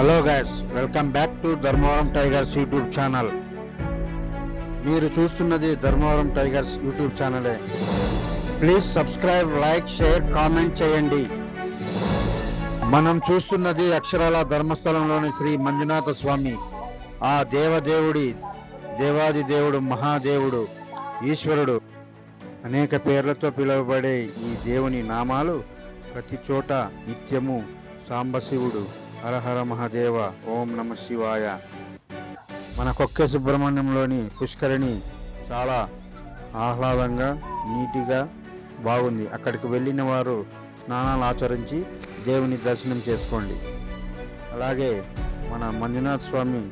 Hello guys welcome back to Dharmavaram Tigers YouTube channel మీరు చూస్తున్నది Dharmavaram Tigers YouTube ఛానలే please subscribe like share comment చేయండి. మనం చూస్తున్నది అక్షరాల ధర్మస్థలంలోని శ్రీ మంజునాథ స్వామి ఆ దేవదేవుడి దేవాది దేవుడు మహాదేవుడు ఈశ్వరుడు. అనేక పేర్లతో పిలువబడే ఈ దేవుని నామాలు ప్రతి చోట నిత్యము సాంబశివుడు. హరహర మహాదేవ ఓం నమ శివాయ. మన కొక్కే సుబ్రహ్మణ్యంలోని పుష్కరిణి చాలా ఆహ్లాదంగా నీటిగా బాగుంది. అక్కడికి వెళ్ళిన వారు స్నానాలు ఆచరించి దేవుని దర్శనం చేసుకోండి. అలాగే మన మంజునాథ్ స్వామి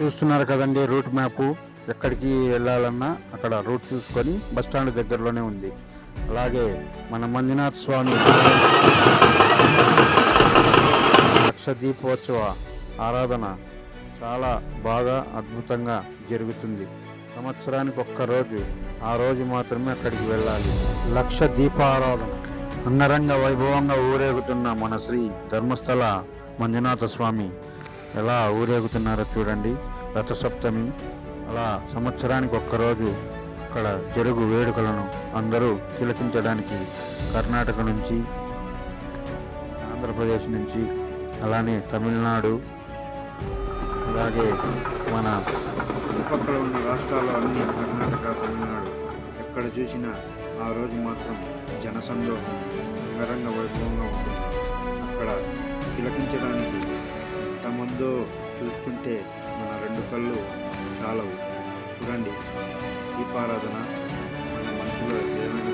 చూస్తున్నారు కదండి రూట్ మ్యాప్. ఎక్కడికి వెళ్ళాలన్నా అక్కడ రూట్ చూసుకొని బస్ స్టాండ్ దగ్గరలోనే ఉంది. అలాగే మన మంజునాథ్ స్వామి లక్ష దీపోత్సవ ఆరాధన చాలా బాగా అద్భుతంగా జరుగుతుంది. సంవత్సరానికి ఒక్క రోజు ఆ రోజు మాత్రమే అక్కడికి వెళ్ళాలి. లక్ష దీపారాధన. అంగరంగ వైభవంగా ఊరేగుతున్న మన శ్రీ ధర్మస్థల మంజునాథ స్వామి ఎలా ఊరేగుతున్నారో చూడండి. రథసప్తమి. అలా సంవత్సరానికి ఒక్కరోజు అక్కడ జరుగు వేడుకలను అందరూ తిలకించడానికి కర్ణాటక నుంచి ఆంధ్రప్రదేశ్ నుంచి అలానే తమిళనాడు అలాగే మన చుట్టుపక్కల ఉన్న రాష్ట్రాల్లో అన్ని కర్ణాటక తమిళనాడు. ఎక్కడ చూసినా ఆ రోజు మాత్రం జనసందోహం అంగరంగ వైభవంగా ఉంటుంది. అక్కడ తిలకించడానికి ఎంతమందో చూస్తుంటే మన రెండు కళ్ళు చాలవు. చూడండి దీపారాధన మన మనసులో ఏమైనా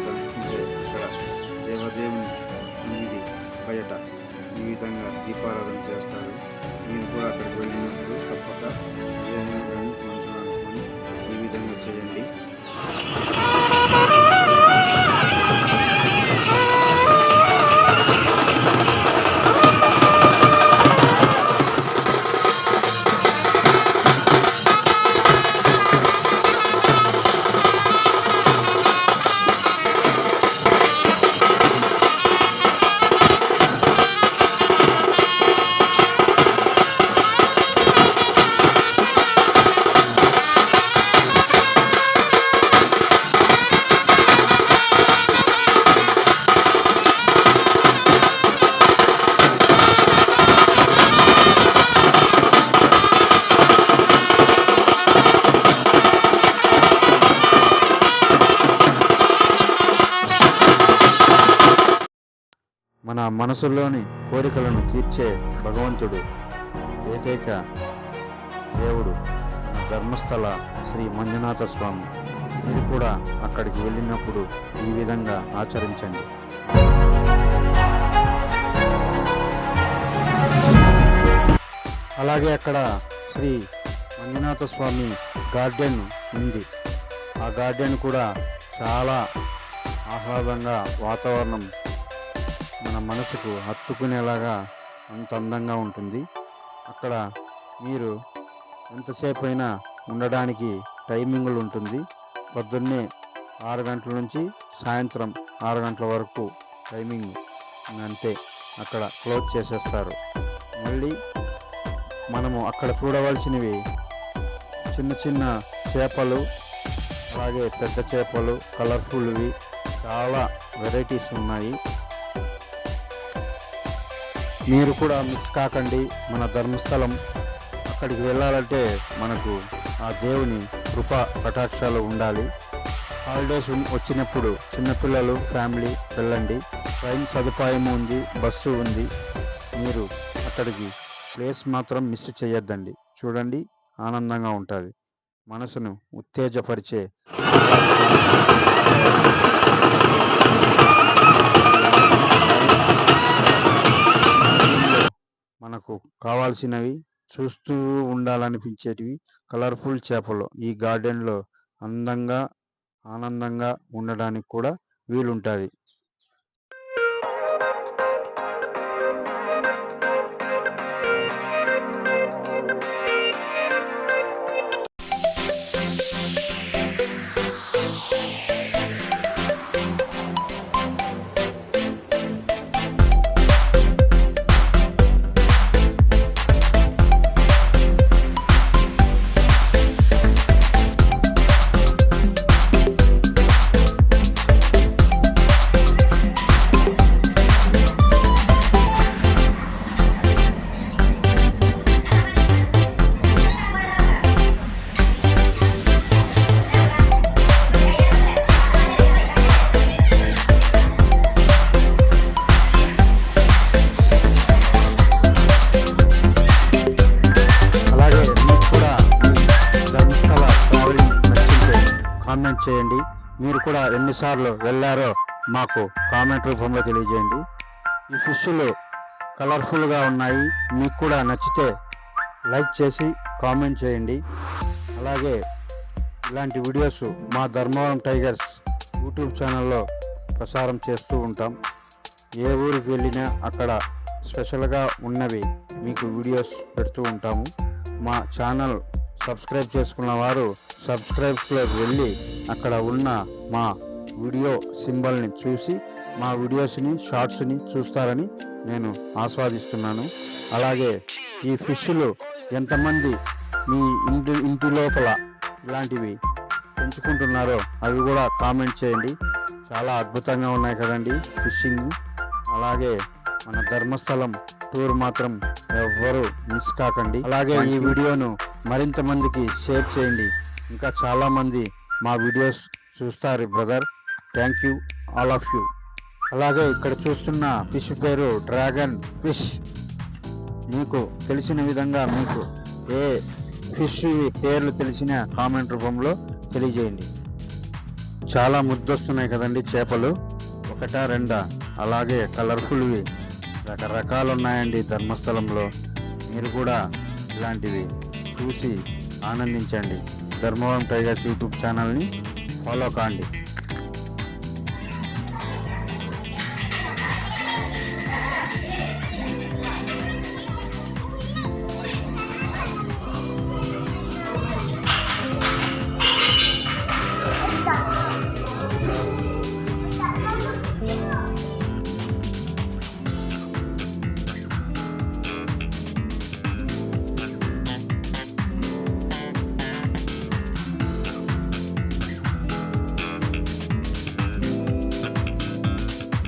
మన మనసులోని కోరికలను తీర్చే భగవంతుడు ఏకైక దేవుడు ధర్మస్థల శ్రీ మంజునాథ స్వామి. మీరు కూడా అక్కడికి వెళ్ళినప్పుడు ఈ విధంగా ఆచరించండి. అలాగే అక్కడ శ్రీ మంజునాథ స్వామి గార్డెన్ ఉంది. ఆ గార్డెన్ కూడా చాలా ఆహ్లాదంగా వాతావరణం మన మనసుకు హత్తుకునేలాగా అంత అందంగా ఉంటుంది. అక్కడ మీరు ఎంతసేపు అయినా ఉండడానికి టైమింగ్లు ఉంటుంది. పొద్దున్నే ఆరు గంటల నుంచి సాయంత్రం ఆరు గంటల వరకు టైమింగ్ అంతే. అక్కడ క్లోజ్ చేసేస్తారు. మళ్ళీ మనము అక్కడ చూడవలసినవి చిన్న చిన్న చేపలు అలాగే పెద్ద చేపలు కలర్ఫుల్వి చాలా వెరైటీస్ ఉన్నాయి. మీరు కూడా మిస్ కాకండి మన ధర్మస్థలం. అక్కడికి వెళ్ళాలంటే మనకు ఆ దేవుని కృప కటాక్షాలు ఉండాలి. హాలిడేస్ వచ్చినప్పుడు చిన్నపిల్లలు ఫ్యామిలీ వెళ్ళండి. ట్రైన్ సదుపాయం ఉంది బస్సు ఉంది. మీరు అక్కడికి ప్లేస్ మాత్రం మిస్ చేయొద్దండి. చూడండి ఆనందంగా ఉంటుంది. మనసును ఉత్తేజపరిచే మనకు కావాల్సినవి చూస్తూ ఉండాలనిపించేటివి కలర్ఫుల్ చేపలు ఈ గార్డెన్లో అందంగా ఆనందంగా ఉండడానికి కూడా వీలుంటుంది. కామెంట్ చేయండి. మీరు కూడా ఎన్నిసార్లు వెళ్ళారో మాకు కామెంట్ రూపంలో తెలియజేయండి. ఈ ఫిష్లు కలర్ఫుల్గా ఉన్నాయి. మీకు కూడా నచ్చితే లైక్ చేసి కామెంట్ చేయండి. అలాగే ఇలాంటి వీడియోస్ మా ధర్మవరం టైగర్స్ యూట్యూబ్ ఛానల్లో ప్రసారం చేస్తూ ఉంటాం. ఏ ఊరికి వెళ్ళినా అక్కడ స్పెషల్గా ఉన్నవి మీకు వీడియోస్ పెడుతూ ఉంటాము. మా ఛానల్ సబ్స్క్రైబ్ చేసుకున్న వారు సబ్స్క్రైబ్స్లోకి వెళ్ళి అక్కడ ఉన్న మా వీడియో సింబల్ని చూసి మా వీడియోస్ని షార్ట్స్ని చూస్తారని నేను ఆస్వాదిస్తున్నాను. అలాగే ఈ ఫిష్లు ఎంతమంది మీ ఇంటి ఇంటి లోపల ఇలాంటివి పెంచుకుంటున్నారో అవి కూడా కామెంట్ చేయండి. చాలా అద్భుతంగా ఉన్నాయి కదండి ఫిషింగ్. అలాగే మన ధర్మస్థలం టూర్ మాత్రం ఎవ్వరు మిస్ కాకండి. అలాగే ఈ వీడియోను మరింత మందికి షేర్ చేయండి. ఇంకా చాలామంది మా వీడియోస్ చూస్తారు brother. Thank you all of you అలాగే ఇక్కడ చూస్తున్న ఫిష్ పేరు డ్రాగన్ ఫిష్. మీకు తెలిసిన విధంగా మీకు ఏ ఫిష్ పేర్లు తెలిసిన కామెంట్ రూపంలో తెలియజేయండి. చాలా ముద్దొస్తున్నాయి కదండి చేపలు. ఒకటా రెండా? అలాగే కలర్ఫుల్వి. రకరకాలు ఉన్నాయండి ధర్మస్థలంలో. మీరు కూడా ఇలాంటివి చూసి ఆనందించండి. ధర్మవరం టైగర్స్ యూట్యూబ్ ఛానల్ని ఫాలో కాండి.